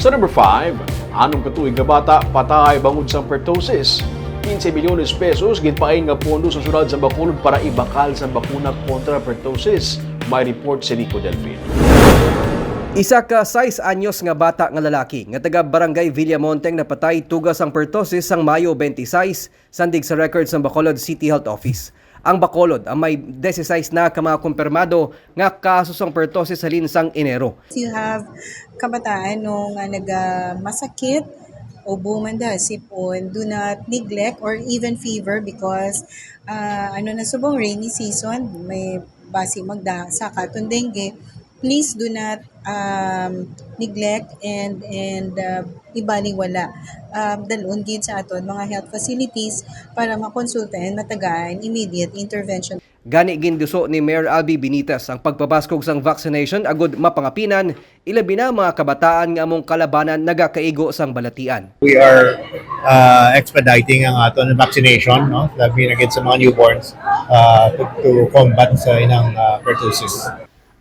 Sa number 5, anong katuig nga bata patay bangod sa pertussis. 15 milyones pesos ginpain nga pondo sa syudad sa Bacolod para ibakal sa bakuna kontra pertussis. May report si Rico Delfin. Isa ka 6 anyos nga bata nga lalaki nga taga Barangay Villamonteng napatay tugas ang pertosis sang Mayo 26 sandig sa records ng Bacolod City Health Office. Ang Bacolod ang may 16 na ka mga kumpirmado nga kaso sang pertosis sa linsang Enero. You have kabataan no nga naga masakit o bumanda sipon, do not neglect or even fever because ah, ano na subong rainy season, may basi magda sa katon dengue. Please do not um, neglect and and uh, ibaliwala um, dalon gid sa aton mga health facilities para makonsulta and matagaan immediate intervention Gani ginduso ni Mayor Albi Benitez ang pagpabaskog sang vaccination agud mapangapinan ilabi na mga kabataan nga among kalabanan nagakaigo sang balatian. We are uh, expediting ang aton vaccination, no? Labi na gid sa mga newborns uh, to, to combat sa inang uh, pertussis.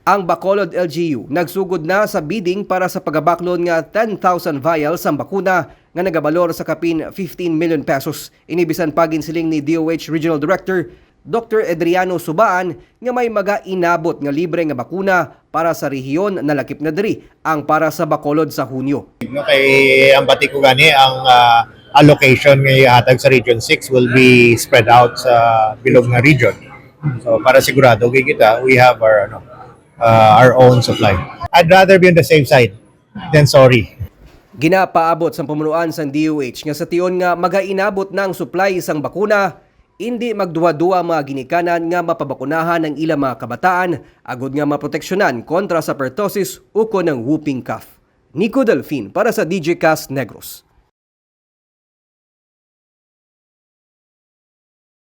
Ang Bacolod LGU nagsugod na sa bidding para sa pagabaklon nga 10,000 vials ang bakuna nga nagabalor sa kapin 15 million pesos. Inibisan pagin siling ni DOH Regional Director Dr. Adriano Subaan nga may maga inabot nga libre nga bakuna para sa rehiyon na lakip na diri ang para sa Bacolod sa Hunyo. No, kay ang bati ko gani ang uh, allocation nga ihatag sa Region 6 will be spread out sa bilog nga region. So para sigurado kay kita, we have our ano, uh, our own supply. I'd rather be on the safe side than sorry. Ginapaabot sa pamunuan sa DOH nga sa tiyon nga magainabot na ang supply isang bakuna, hindi magduwa-duwa mga ginikanan nga mapabakunahan ang ilang mga kabataan agud nga maproteksyonan kontra sa pertosis uko ng whooping cough. Nico Delfin para sa DJ Cast Negros.